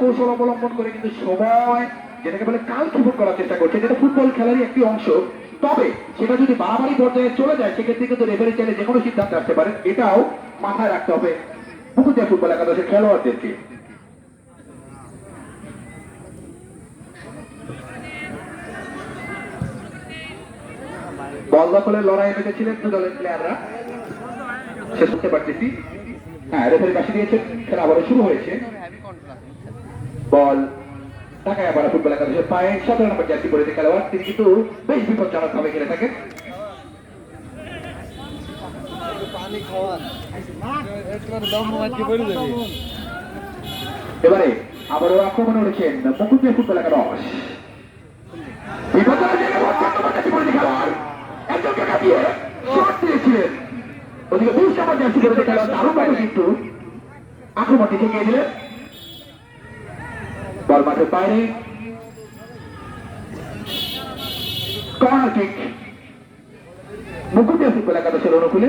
কৌশল অবলম্বন করে কিন্তু সময়, যেটাকে বলে কাল ক্ষেপণ করার চেষ্টা করছে, যেটা ফুটবল খেলারই একটি অংশ। তবে সেটা যদি বাড়াবাড়ি পর্যায়ে চলে যায়, সেক্ষেত্রে কিন্তু রেফারি চাইলে যে কোনো সিদ্ধান্ত আসতে পারে। এটাও মাথায় রাখতে হবে পুকুরদিয়া ফুটবল একাদশের খেলোয়াড়দেরকে। বল দখলের লড়াই মেতেছিলেন দু দলের প্লেয়াররা শেষ করতে পারতেছি। হ্যাঁ রেফারি পাশে দিয়েছেন। খেলা আবারও শুরু হয়েছে। বল ঢাকায় আবার ফুটবল একাদশের পায়ে সতেরো নম্বর জার্সি পরেছে খেলোয়াড়, তিনি কিন্তু বেশ বিপজ্জনক ভাবে খেলে থাকেন। এবারে আবারও আক্রমণে উঠেছেন মুকুন্দিয়া ফুটবল একাদশ। আক্রমণটি ঠেকিয়ে দিলেন। বল মাঠের বাইরে কর্নার কিক মুকুটিয়া ফুটবল একাদশের অনুকূলে।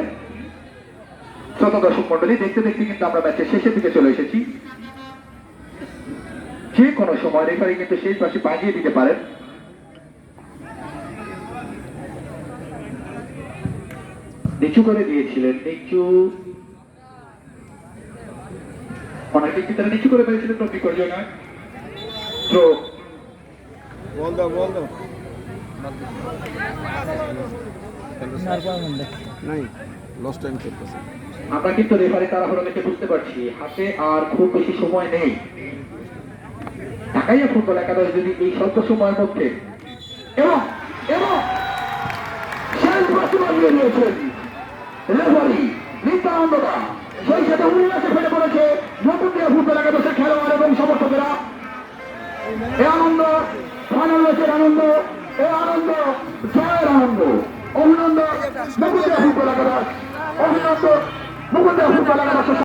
শ্রোতা দর্শক মন্ডলী দেখতে দেখতে কিন্তু আমরা ম্যাচের শেষের দিকে চলে এসেছি। যে কোনো সময় রেফারি কিন্তু শেষ পাশে বাজিয়ে দিতে পারেন। নিচু করে দিয়েছিলেন, নিচু। অনেকে কিন্তু নিচু করে ফেলেছিলেন তো বিপর্যয় নয়। তো বল দাও বল দাও। নাই। লস টাইম চলতেছে আমরা কিন্তু রেফারি তাড়াহুড়ো দেখে বুঝতে পারছি হাতে আর খুব বেশি সময় নেই। ঢাকাইয়া ফুটবল একাদশ যদি এই স্বল্প সময়ের মধ্যে এবং এবং শেষ বাসি বাজিয়ে রেফারি নিত্যানন্দদা সেই সাথে উল্লাসে ফেলে পড়েছে নতুনদিয়া ফুটবল একাদশের খেলোয়াড়। আনন্দ ফাইনাল ম্যাচের আনন্দ এ আনন্দ জয়ের আনন্দ। অভিনন্দন একাদশ অভিনন্দন একাদশ